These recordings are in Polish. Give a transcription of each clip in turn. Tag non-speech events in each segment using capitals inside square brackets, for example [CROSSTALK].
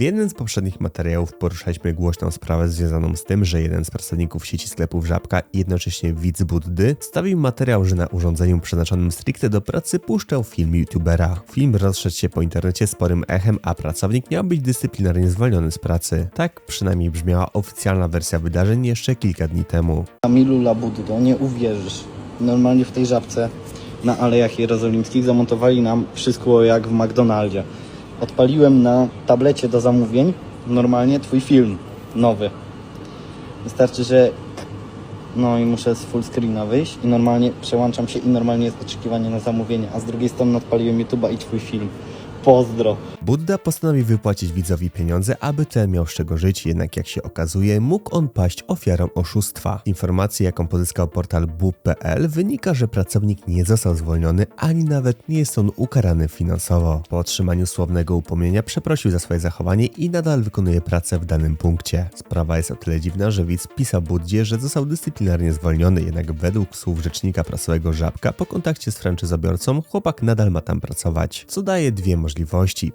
W jednym z poprzednich materiałów poruszaliśmy głośną sprawę związaną z tym, że jeden z pracowników sieci sklepów Żabka i jednocześnie widz Buddy stawił materiał, że na urządzeniu przeznaczonym stricte do pracy puszczał film youtubera. Film rozszedł się po internecie sporym echem, a pracownik miał być dyscyplinarnie zwolniony z pracy. Tak przynajmniej brzmiała oficjalna wersja wydarzeń jeszcze kilka dni temu. Kamilu Labuddo, nie uwierzysz. Normalnie w tej żabce na Alejach Jerozolimskich zamontowali nam wszystko jak w McDonaldzie. Odpaliłem na tablecie do zamówień normalnie twój film nowy. Wystarczy, że no i muszę z full screena wyjść i normalnie przełączam się i normalnie jest oczekiwanie na zamówienie, a z drugiej strony odpaliłem YouTube'a i twój film. Pozdro. Budda postanowił wypłacić widzowi pieniądze, aby ten miał z czego żyć, jednak jak się okazuje, mógł on paść ofiarą oszustwa. Z informacji, jaką pozyskał portal bub.pl, wynika, że pracownik nie został zwolniony, ani nawet nie jest on ukarany finansowo. Po otrzymaniu słownego upomnienia przeprosił za swoje zachowanie i nadal wykonuje pracę w danym punkcie. Sprawa jest o tyle dziwna, że widz pisał Buddzie, że został dyscyplinarnie zwolniony, jednak według słów rzecznika prasowego Żabka, po kontakcie z franczyzobiorcą, chłopak nadal ma tam pracować. Co daje dwie możliwości.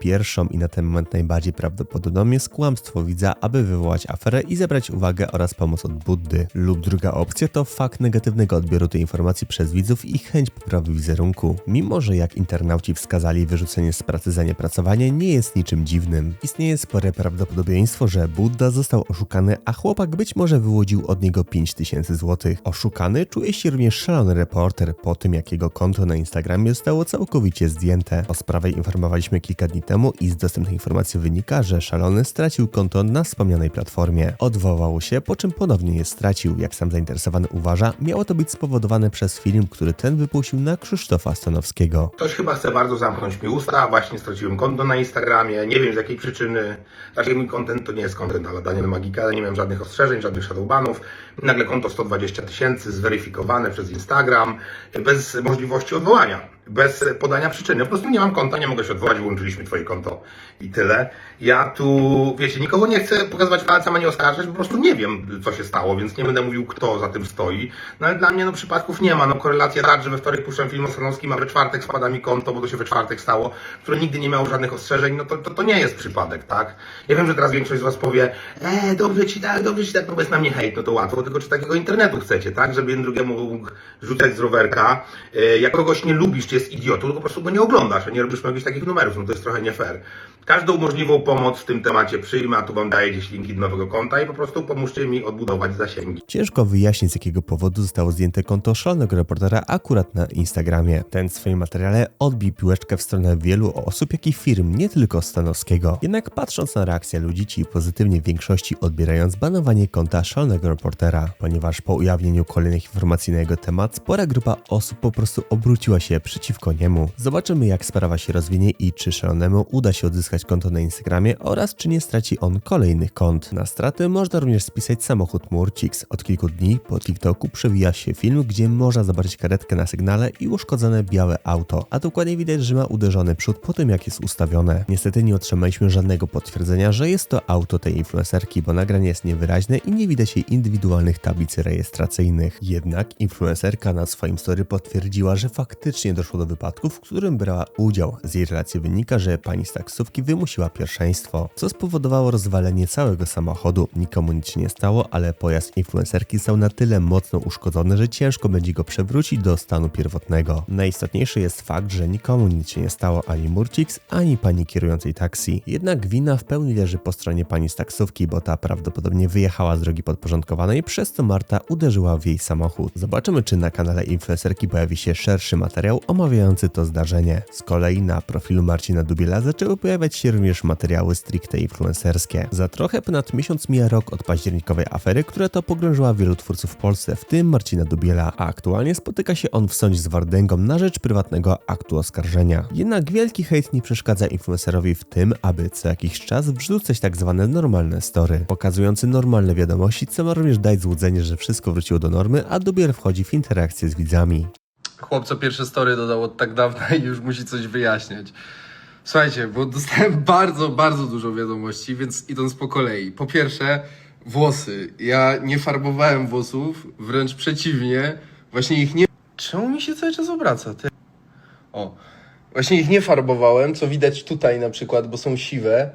Pierwszą i na ten moment najbardziej prawdopodobną jest kłamstwo widza, aby wywołać aferę i zebrać uwagę oraz pomoc od Buddy. Lub druga opcja to fakt negatywnego odbioru tej informacji przez widzów i chęć poprawy wizerunku. Mimo, że jak internauci wskazali, wyrzucenie z pracy za niepracowanie nie jest niczym dziwnym. Istnieje spore prawdopodobieństwo, że Budda został oszukany, a chłopak być może wyłudził od niego 5000 zł. Oszukany czuje się również szalony reporter po tym, jak jego konto na Instagramie zostało całkowicie zdjęte. O sprawie informowaliśmy kilka dni temu i z dostępnych informacji wynika, że szalony stracił konto na wspomnianej platformie. Odwołał się, po czym ponownie je stracił. Jak sam zainteresowany uważa, miało to być spowodowane przez film, który ten wypuścił na Krzysztofa Stanowskiego. Ktoś chyba chce bardzo zamknąć mi usta, właśnie straciłem konto na Instagramie, nie wiem z jakiej przyczyny. Znaczy mój content to nie jest content ala Daniel Magika, nie miałem żadnych ostrzeżeń, żadnych shadowbanów. Nagle konto 120 tysięcy, zweryfikowane przez Instagram, bez możliwości odwołania, bez podania przyczyny. Po prostu nie mam konta, nie mogę się odwołać, wyłączyliśmy twoje konto i tyle. Ja tu, wiecie, nikogo nie chcę pokazywać palcem ani oskarżać, po prostu nie wiem, co się stało, więc nie będę mówił, kto za tym stoi. No ale dla mnie, no przypadków nie ma. No korelacja tak, że we wtorek puszczam film o Stanowskim, a we czwartek spada mi konto, bo to się we czwartek stało, które nigdy nie miało żadnych ostrzeżeń, no to, to, to nie jest przypadek, tak? Ja wiem, że teraz większość z was powie, e, dobrze ci tak, dobrze ci tak, no jest na mnie hejt, no to łatwo, tylko czy takiego internetu chcecie, tak? Żeby jeden drugiemu mógł rzucać z rowerka. E, jak kogoś nie lubisz, czy jest idiotą, to po prostu go nie oglądasz, a nie robisz jakichś takich numerów, no to jest trochę nie fair. Każdą możliwą pomoc w tym temacie przyjmę, a tu wam daję gdzieś linki do nowego konta i po prostu pomóżcie mi odbudować zasięgi. Ciężko wyjaśnić, z jakiego powodu zostało zdjęte konto szalonego reportera akurat na Instagramie. Ten w swoim materiale odbił piłeczkę w stronę wielu osób, jak i firm, nie tylko Stanowskiego. Jednak patrząc na reakcję ludzi, ci pozytywnie w większości odbierając banowanie konta szalonego reportera, ponieważ po ujawnieniu kolejnych informacji na jego temat, spora grupa osób po prostu obróciła się przeciwko niemu. Zobaczymy, jak sprawa się rozwinie i czy szalonemu uda się odzyskać konto na Instagramie oraz czy nie straci on kolejnych kont. Na straty można również spisać samochód Murcix. Od kilku dni po TikToku przewija się film, gdzie można zobaczyć karetkę na sygnale i uszkodzone białe auto, a dokładnie widać, że ma uderzony przód po tym jak jest ustawione. Niestety nie otrzymaliśmy żadnego potwierdzenia, że jest to auto tej influencerki, bo nagranie jest niewyraźne i nie widać jej indywidualnych tablic rejestracyjnych. Jednak influencerka na swoim story potwierdziła, że faktycznie doszło do wypadku, w którym brała udział. Z jej relacji wynika, że pani z taksówki wymusiła pierwszeństwo, co spowodowało rozwalenie całego samochodu. Nikomu nic nie stało, ale pojazd influencerki został na tyle mocno uszkodzony, że ciężko będzie go przewrócić do stanu pierwotnego. Najistotniejszy jest fakt, że nikomu nic się nie stało ani Murcix, ani pani kierującej taksi. Jednak wina w pełni leży po stronie pani z taksówki, bo ta prawdopodobnie wyjechała z drogi podporządkowanej, przez co Marta uderzyła w jej samochód. Zobaczymy, czy na kanale influencerki pojawi się szerszy materiał omawiający to zdarzenie. Z kolei na profilu Marcina Dubiela zaczęły pojawiać się również materiały stricte influencerskie. Za trochę ponad miesiąc mija rok od październikowej afery, która to pogrążyła wielu twórców w Polsce, w tym Marcina Dubiela, a aktualnie spotyka się on w sądzie z Wardęgą na rzecz prywatnego aktu oskarżenia. Jednak wielki hejt nie przeszkadza influencerowi w tym, aby co jakiś czas wrzucać tak zwane normalne story, pokazujący normalne wiadomości, co ma również dać złudzenie, że wszystko wróciło do normy, a Dubiel wchodzi w interakcję z widzami. Chłop, co pierwsze story dodał od tak dawna i już musi coś wyjaśniać. Słuchajcie, bo dostałem [LAUGHS] bardzo, bardzo dużo wiadomości, więc idąc po kolei. Po pierwsze, włosy. Ja nie farbowałem włosów, wręcz przeciwnie. Właśnie ich nie... Czemu mi się cały czas obraca? Ty? O. Właśnie ich nie farbowałem, co widać tutaj na przykład, bo są siwe.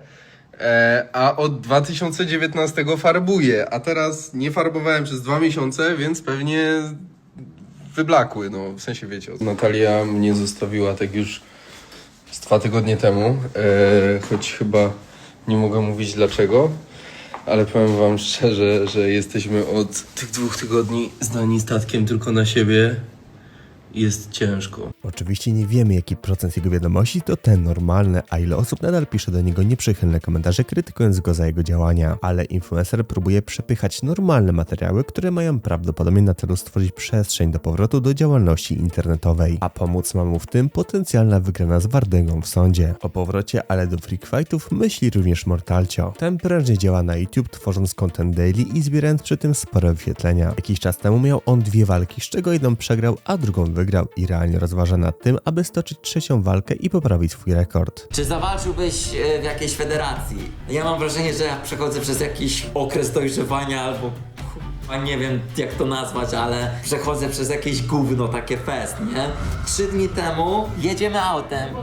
E, a od 2019 farbuję, a teraz nie farbowałem przez dwa miesiące, więc pewnie wyblakły, no w sensie wiecie. Natalia mnie zostawiła tak już z dwa tygodnie temu, e, choć chyba nie mogę mówić dlaczego, ale powiem wam szczerze, że jesteśmy od tych dwóch tygodni zdani statkiem tylko na siebie. Jest ciężko. Oczywiście nie wiemy, jaki procent jego wiadomości to te normalne, a ile osób nadal pisze do niego nieprzychylne komentarze, krytykując go za jego działania. Ale influencer próbuje przepychać normalne materiały, które mają prawdopodobnie na celu stworzyć przestrzeń do powrotu do działalności internetowej, a pomóc ma mu w tym potencjalna wygrana z Wardęgą w sądzie. O powrocie ale do freak fightów myśli również Mortalcio. Ten prężnie działa na YouTube, tworząc content daily i zbierając przy tym spore wyświetlenia. Jakiś czas temu miał on dwie walki, z czego jedną przegrał, a drugą wygrał i realnie rozważa nad tym, aby stoczyć trzecią walkę i poprawić swój rekord. Czy zawalczyłbyś e, w jakiejś federacji? Ja mam wrażenie, że ja przechodzę przez jakiś okres dojrzewania albo a nie wiem jak to nazwać, ale przechodzę przez jakieś gówno, takie fest, nie? Trzy dni temu jedziemy autem.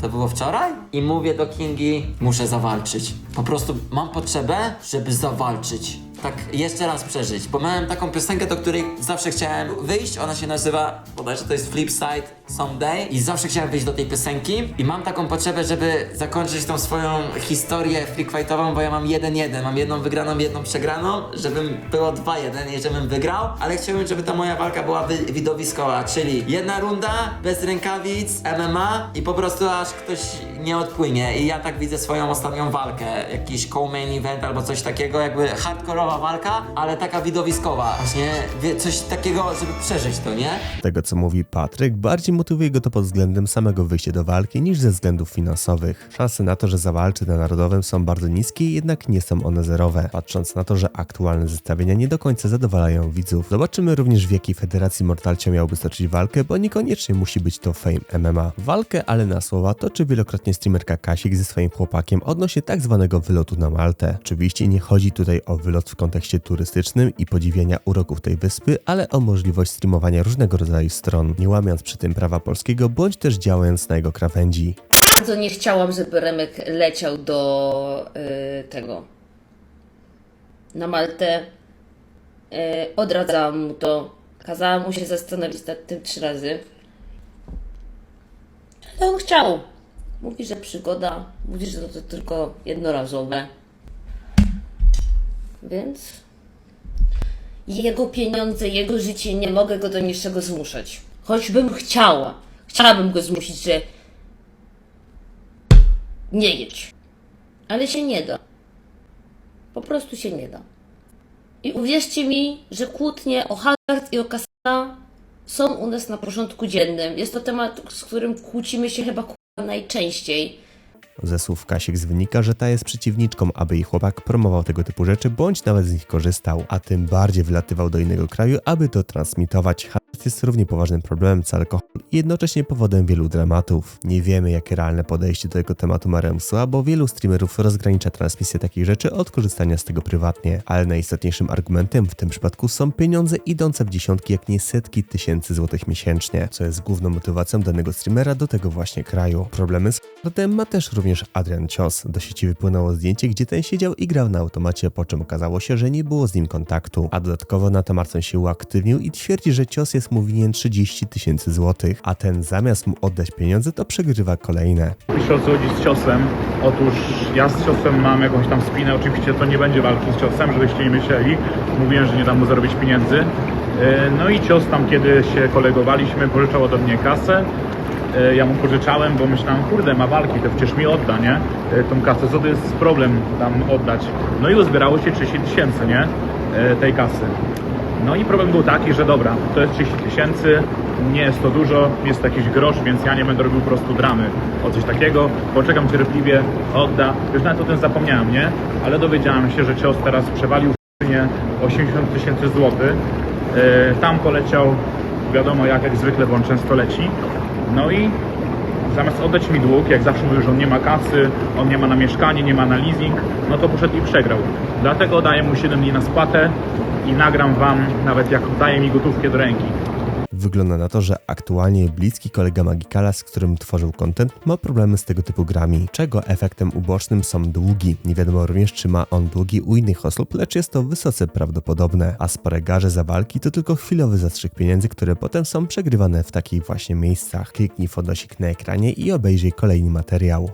To było wczoraj? I mówię do Kingi, muszę zawalczyć. Po prostu mam potrzebę, żeby zawalczyć. Tak jeszcze raz przeżyć, bo miałem taką piosenkę, do której zawsze chciałem wyjść. Ona się nazywa, bodajże to jest Flipside Someday. I zawsze chciałem wyjść do tej piosenki. I mam taką potrzebę, żeby zakończyć tą swoją historię freakfightową, bo ja mam 1-1. Mam jedną wygraną, jedną przegraną, żebym było 2-1 i żebym wygrał. Ale chciałbym, żeby ta moja walka była wy- widowiskowa, czyli jedna runda, bez rękawic, MMA i po prostu aż ktoś nie odpłynie. I ja tak widzę swoją ostatnią walkę. Jakiś co-main event albo coś takiego, jakby hardkorowa walka, ale taka widowiskowa. Właśnie coś takiego, żeby przeżyć to, nie? Tego co mówi Patryk, bardziej motywuje go to pod względem samego wyjścia do walki niż ze względów finansowych. Szanse na to, że zawalczy na narodowym są bardzo niskie, jednak nie są one zerowe, patrząc na to, że aktualne zestawienia nie do końca zadowalają widzów. Zobaczymy również w jakiej federacji Mortalcio miałby stoczyć walkę, bo niekoniecznie musi być to Fame MMA. Walkę ale na słowa toczy wielokrotnie streamerka Kasik ze swoim chłopakiem odnośnie tak zwanego wylotu na Maltę. Oczywiście nie chodzi tutaj o wylot w kontekście turystycznym i podziwiania uroków tej wyspy, ale o możliwość streamowania różnego rodzaju stron, nie łamiąc przy tym prawa polskiego, bądź też działając na jego krawędzi. Bardzo nie chciałam, żeby Remek leciał do y, tego. Na Maltę. Y, odradzałam mu to. Kazałam mu się zastanowić nad tym trzy razy. Ale on chciał. Mówi, że przygoda. Mówi, że to tylko jednorazowe. Więc. Jego pieniądze, jego życie, nie mogę go do niczego zmuszać. Choćbym chciała. Chciałabym go zmusić, że nie jedź. Ale się nie da. Po prostu się nie da. I uwierzcie mi, że kłótnie o hazard i o kasana są u nas na porządku dziennym. Jest to temat, z którym kłócimy się chyba najczęściej. Ze słów Kasik wynika, że ta jest przeciwniczką, aby jej chłopak promował tego typu rzeczy, bądź nawet z nich korzystał, a tym bardziej wylatywał do innego kraju, aby to transmitować. Jest równie poważnym problemem co alkohol i jednocześnie powodem wielu dramatów. Nie wiemy, jakie realne podejście do tego tematu ma Remsła, bo wielu streamerów rozgranicza transmisję takich rzeczy od korzystania z tego prywatnie, ale najistotniejszym argumentem w tym przypadku są pieniądze idące w dziesiątki, jak nie setki tysięcy złotych miesięcznie, co jest główną motywacją danego streamera do tego właśnie kraju. Problemy z Hazardem ma też również Adrian Cios. Do sieci wypłynęło zdjęcie, gdzie ten siedział i grał na automacie, po czym okazało się, że nie było z nim kontaktu. A dodatkowo na temat się uaktywnił i twierdzi, że Cios jest mu winien 30 tysięcy złotych, a ten zamiast mu oddać pieniądze, to przegrywa kolejne. Jeśli o co chodzi z ciosem, otóż ja z ciosem mam jakąś tam spinę, oczywiście to nie będzie walki z ciosem, żebyście nie myśleli. Mówiłem, że nie dam mu zarobić pieniędzy. Yy, No i cios tam, kiedy się kolegowaliśmy, pożyczał ode mnie kasę. Yy, Ja mu pożyczałem, bo myślałem, kurde, ma walki, to przecież mi odda, nie? Yy, Tą kasę, co to jest problem tam oddać? No i uzbierało się 30 tysięcy, nie? Tej kasy. No i problem był taki, że dobra, to jest 30 tysięcy, nie jest to dużo, jest to jakiś grosz, więc ja nie będę robił po prostu dramy o coś takiego. Poczekam cierpliwie, odda. Już nawet o tym zapomniałem, nie? Ale dowiedziałem się, że cios teraz przewalił sumie 80 tysięcy złotych. Yy, Tam poleciał, wiadomo jak, jak zwykle, bo on często leci. No i zamiast oddać mi dług, jak zawsze mówił, że on nie ma kasy, on nie ma na mieszkanie, nie ma na leasing, no to poszedł i przegrał. Dlatego daję mu 7 dni na spłatę i nagram wam nawet jak daje mi gotówkę do ręki. Wygląda na to, że aktualnie bliski kolega Magikala, z którym tworzył content, ma problemy z tego typu grami, czego efektem ubocznym są długi. Nie wiadomo również, czy ma on długi u innych osób, lecz jest to wysoce prawdopodobne. A spore garze za walki to tylko chwilowy zastrzyk pieniędzy, które potem są przegrywane w takich właśnie miejscach. Kliknij fotosik na ekranie i obejrzyj kolejny materiał.